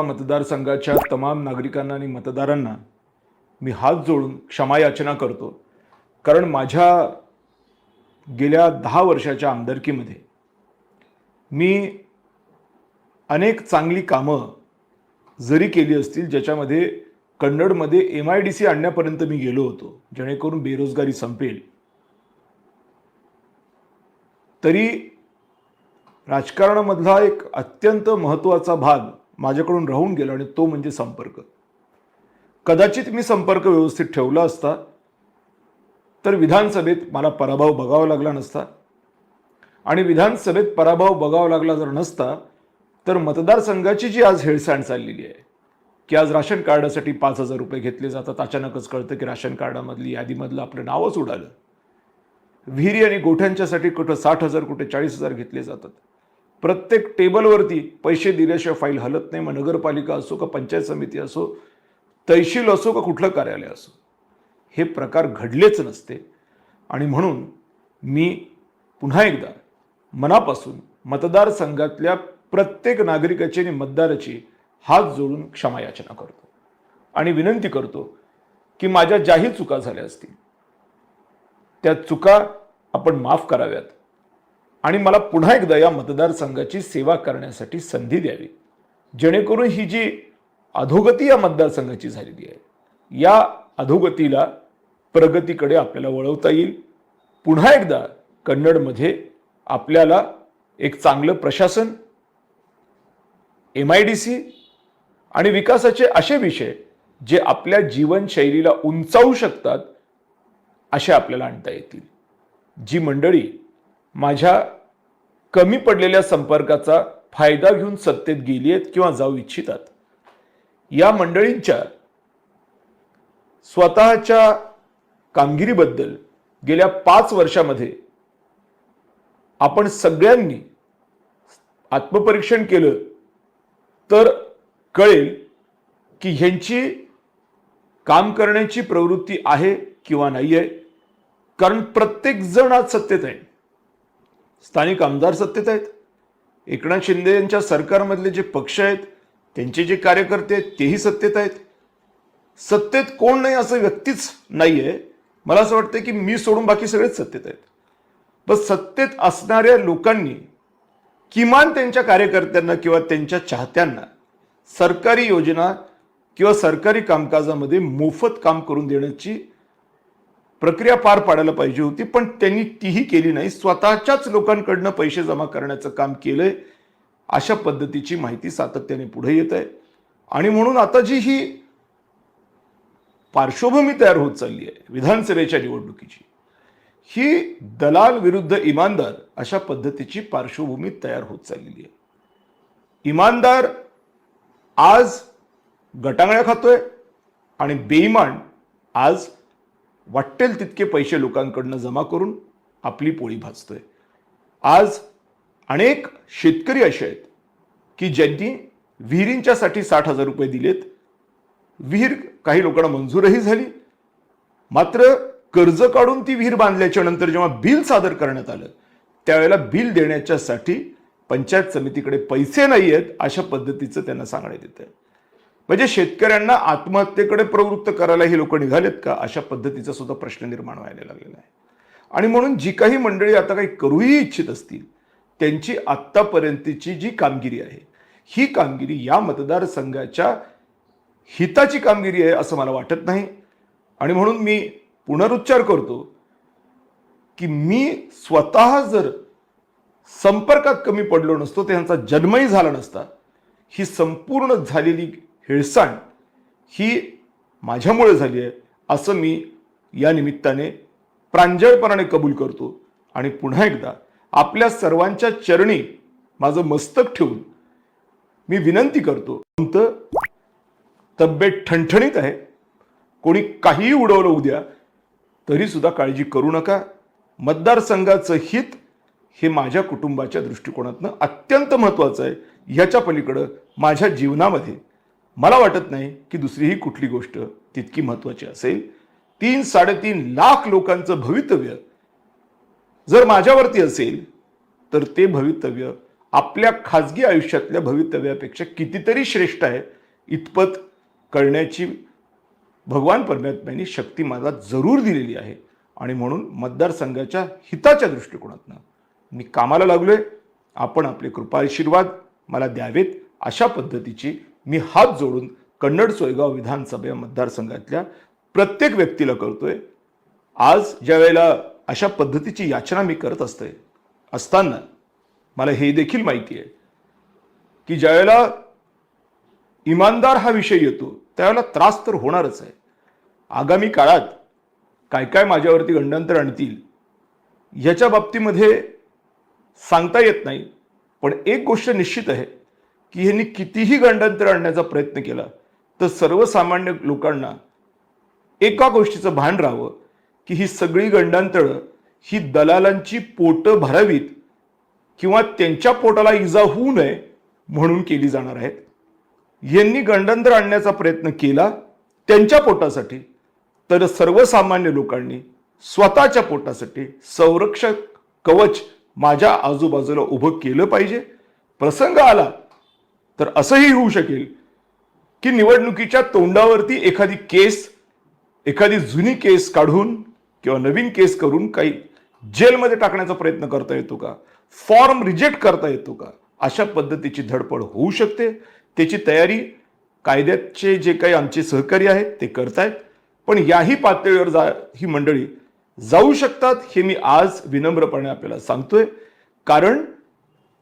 मतदारसंघाच्या तमाम नागरिकांना आणि मतदारांना मी हात जोडून क्षमायाचना करतो. कारण माझ्या गेल्या दहा वर्षाच्या आमदारकीमध्ये मी अनेक चांगली कामं जरी केली असतील ज्याच्यामध्ये कन्नडमध्ये एम आय डी सी आणण्यापर्यंत मी गेलो होतो जेणेकरून बेरोजगारी संपेल. तरी राजकारणामधला एक अत्यंत महत्त्वाचा भाग माझ्याकडून राहून गेला आणि तो म्हणजे संपर्क. कदाचित मी संपर्क व्यवस्थित ठेवला असता तर विधानसभेत मला पराभव बघावा लागला नसता. आणि विधानसभेत पराभव बघावा लागला जर नसता तर मतदारसंघाची जी आज हेळसांड चाललेली आहे की आज राशन कार्डासाठी पाच हजार रुपये घेतले जातात. अचानकच कळतं की राशन कार्डामधली यादीमधलं आपलं नावच उडालं. विहिरी आणि गोठ्यांच्यासाठी कुठं साठ हजार कुठे चाळीस हजार घेतले जातात. प्रत्येक टेबलवरती पैसे दिल्याशिवाय फाईल हलत नाही मग नगरपालिका असो का पंचायत समिती असो तहसील असो का कुठलं कार्यालय असो हे प्रकार घडलेच नसते. आणि म्हणून मी पुन्हा एकदा मनापासून मतदारसंघातल्या प्रत्येक नागरिकाची आणि मतदाराची हात जोडून क्षमायाचना करतो. आणि विनंती करतो की माझ्या ज्याही चुका झाल्या असतील त्या चुका आपण माफ कराव्यात. आणि मला पुन्हा एकदा या मतदारसंघाची सेवा करण्यासाठी संधी द्यावी. जेणेकरून ही जी अधोगती या मतदारसंघाची झालेली आहे या अधोगतीला प्रगतीकडे आपल्याला वळवता येईल. पुन्हा एकदा कन्नडमध्ये आपल्याला एक चांगलं प्रशासन एम आय डी सी आणि विकासाचे असे विषय जे आपल्या जीवनशैलीला उंचावू शकतात असे आपल्याला आणता येतील. जी मंडळी माझ्या कमी पडलेल्या संपर्काचा फायदा घेऊन सत्तेत गेली आहेत किंवा जाऊ इच्छितात. या मंडळींच्या स्वतःच्या कामगिरीबद्दल गेल्या पाच वर्षामध्ये आपण सगळ्यांनी आत्मपरीक्षण केलं तर कळेल की ह्यांची काम करण्याची प्रवृत्ती आहे किंवा नाही आहे कारण प्रत्येक जण आज सत्तेत आहे. स्थानिक आमदार सत्तेत आहेत. एकनाथ शिंदे यांच्या सरकारमधले जे पक्ष आहेत त्यांचे जे कार्यकर्ते आहेत तेही सत्तेत आहेत. सत्तेत कोण नाही असं व्यक्तीच नाही आहे मला असं वाटतं की मी सोडून बाकी सगळेच सत्तेत आहेत. पण सत्तेत असणाऱ्या लोकांनी किमान त्यांच्या कार्यकर्त्यांना किंवा त्यांच्या चाहत्यांना सरकारी योजना किंवा सरकारी कामकाजामध्ये मोफत काम करून देण्याची प्रक्रिया पार पाडायला पाहिजे होती पण त्यांनी तीही केली नाही. स्वतःच्याच लोकांकडनं पैसे जमा करण्याचं काम केलंय अशा पद्धतीची माहिती सातत्याने पुढे येत आहे. आणि म्हणून आता जी ही पार्श्वभूमी तयार होत चालली आहे विधानसभेच्या निवडणुकीची ही दलाल विरुद्ध इमानदार अशा पद्धतीची पार्श्वभूमी तयार होत चाललेली आहे. इमानदार आज गटांगळ्या खातोय आणि बेईमान आज वाटेल तितके पैसे लोकांकडनं जमा करून आपली पोळी भाजतोय. आज अनेक शेतकरी असे आहेत की ज्यांनी विहिरींच्यासाठी साठ हजार रुपये दिलेत. विहीर काही लोकांना मंजूरही झाली. मात्र कर्ज काढून ती विहीर बांधल्याच्या नंतर जेव्हा बिल सादर करण्यात आलं त्यावेळेला बिल देण्याच्यासाठी पंचायत समितीकडे पैसे नाही आहेत अशा पद्धतीचं त्यांना सांगण्यात येतं म्हणजे शेतकऱ्यांना आत्महत्येकडे प्रवृत्त करायला हे लोक निघालेत का? अशा पद्धतीचा सुद्धा प्रश्न निर्माण व्हायला लागलेला आहे. आणि म्हणून जी काही मंडळी आता काही करूही इच्छित असतील त्यांची आत्तापर्यंतची जी कामगिरी आहे ही कामगिरी या मतदारसंघाच्या हिताची कामगिरी आहे असं मला वाटत नाही. आणि म्हणून मी पुनरुच्चार करतो की मी स्वतः जर संपर्कात कमी पडलो नसतो त्यांचा जन्मही झाला नसता ही संपूर्ण झालेली हेळसांड ही माझ्यामुळे झाली आहे असं मी या निमित्ताने प्रांजळपणाने कबूल करतो. आणि पुन्हा एकदा आपल्या सर्वांच्या चरणी माझं मस्तक ठेवून मी विनंती करतो. तुमचं तब्येत ठणठणीत आहे. कोणी काहीही उडवलं उद्या तरीसुद्धा काळजी करू नका. मतदारसंघाचं हित हे माझ्या कुटुंबाच्या दृष्टिकोनातनं अत्यंत महत्त्वाचं आहे. ह्याच्या पलीकडं माझ्या जीवनामध्ये मला वाटत नाही की दुसरीही कुठली गोष्ट तितकी महत्त्वाची असेल. तीन साडेतीन लाख लोकांचं भवितव्य जर माझ्यावरती असेल तर ते भवितव्य आपल्या खाजगी आयुष्यातल्या भवितव्यापेक्षा कितीतरी श्रेष्ठ आहे. इतपत कळण्याची भगवान परमात्म्यांनी शक्ती मला जरूर दिलेली आहे. आणि म्हणून मतदारसंघाच्या हिताच्या दृष्टिकोनातनं मी कामाला लागलोय. आपण आपले कृपा आशीर्वाद मला द्यावेत अशा पद्धतीची मी हात जोडून कन्नड सोयगाव विधानसभा मतदारसंघातल्या प्रत्येक व्यक्तीला करतोय आज ज्या वेळेला अशा पद्धतीची याचना मी करत असते असताना मला हे देखील माहिती आहे की ज्यावेळेला इमानदार हा विषय येतो त्यावेळेला त्रास तर होणारच आहे. आगामी काळात काय काय माझ्यावरती गंडांतर आणतील ह्याच्या बाबतीमध्ये सांगता येत नाही पण एक गोष्ट निश्चित आहे की ह्यांनी कितीही गंडांतर आणण्याचा प्रयत्न केला तर सर्वसामान्य लोकांना एका गोष्टीचं भान राहावं की ही सगळी गंडांतळं ही दलालांची पोटं भरावीत किंवा त्यांच्या पोटाला इजा होऊ नये म्हणून केली जाणार आहेत. यांनी गंडांतर आणण्याचा प्रयत्न केला त्यांच्या पोटासाठी तर सर्वसामान्य लोकांनी स्वतःच्या पोटासाठी संरक्षक कवच माझ्या आजूबाजूला उभं केलं पाहिजे. प्रसंग आला तर असंही होऊ शकेल की निवडणुकीच्या तोंडावरती एखादी केस एखादी जुनी केस काढून किंवा नवीन केस करून काही जेलमध्ये टाकण्याचा प्रयत्न करता येतो का? फॉर्म रिजेक्ट करता येतो का? अशा पद्धतीची धडपड होऊ शकते. त्याची तयारी कायद्याचे जे काही आमचे सहकारी आहेत ते करतायत. पण याही पातळीवर जा ही मंडळी जाऊ शकतात हे मी आज विनम्रपणे आपल्याला सांगतोय. कारण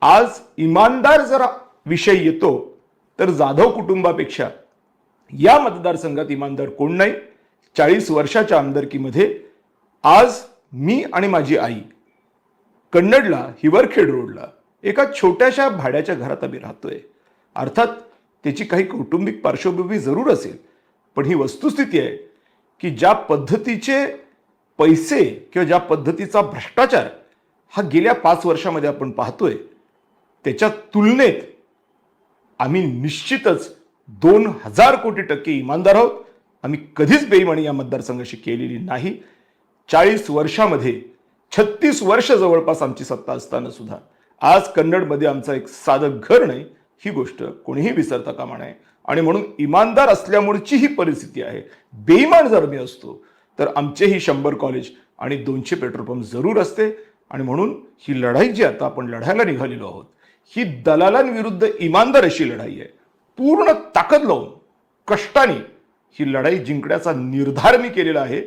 आज इमानदार जरा विषय येतो तर जाधव कुटुंबापेक्षा या मतदारसंघात इमानदार कोण नाही? चाळीस वर्षाच्या आमदारकीमध्ये आज मी आणि माझी आई कन्नडला हिवरखेड रोडला एका छोट्याशा भाड्याच्या घरात आम्ही राहतोय. अर्थात त्याची काही कौटुंबिक पार्श्वभूमी जरूर असेल पण ही वस्तुस्थिती आहे की ज्या पद्धतीचे पैसे किंवा ज्या पद्धतीचा भ्रष्टाचार हा गेल्या पाच वर्षामध्ये आपण पाहतोय त्याच्या तुलनेत आम्ही निश्चितच दोन हजार कोटी टक्के इमानदार आहोत. आम्ही कधीच बेईमानी या मतदारसंघाशी केलेली नाही. चाळीस वर्षामध्ये छत्तीस वर्ष जवळपास आमची सत्ता असताना सुद्धा आज कन्नडमध्ये आमचं एक साधं घर नाही ही गोष्ट कोणीही विसरता कामा नये. आणि म्हणून इमानदार असल्यामुळेची ही परिस्थिती आहे. बेईमान जर मी असतो तर आमचेही शंभर कॉलेज आणि दोनशे पेट्रोल पंप जरूर असते. आणि म्हणून ही लढाई जी आता आपण लढायला निघालेलो आहोत ही दलालांविरुद्ध इमानदार अशी लढाई आहे. पूर्ण ताकद लावून कष्टाने ही लढाई जिंकण्याचा निर्धार मी केलेला आहे.